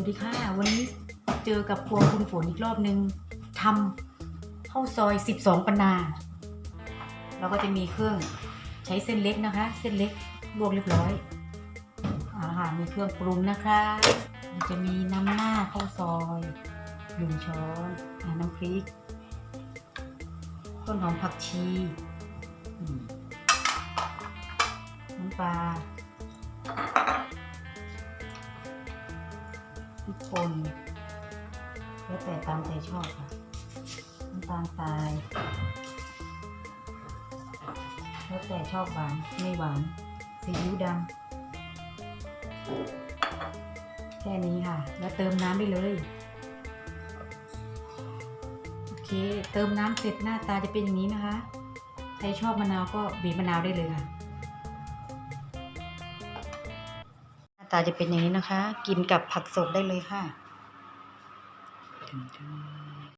วัสดีค่ะ วันนี้เจอกับครัวคุณฝนอีกรอบนึงทำข้าวซอย 12 ปันนาเราก็จะมีเครื่องใช้เส้นเล็กนะคะ เส้นเล็กลวกเรียบร้อยอาหารมีเครื่องปรุงนะคะมันจะมีน้ำหน้าข้าวซอยหนึ่งช้อนน้ำพริก ต้นหอมผักชีน้ำปลา พริกป่นแล้วแต่ตามใจชอบค่ะน้ำตาลทรายแล้วแต่ชอบหวานไม่หวานซีอิ๊วดำแค่นี้ค่ะ แล้วเติมน้ำได้เลยโอเคเติมน้ำเสร็จหน้าตาจะเป็นอย่างนี้นะคะ ใครชอบมะนาวก็บีบมะนาวได้เลยค่ะ ตาจะเป็นอย่างนี้นะคะ กินกับผักสดได้เลยค่ะ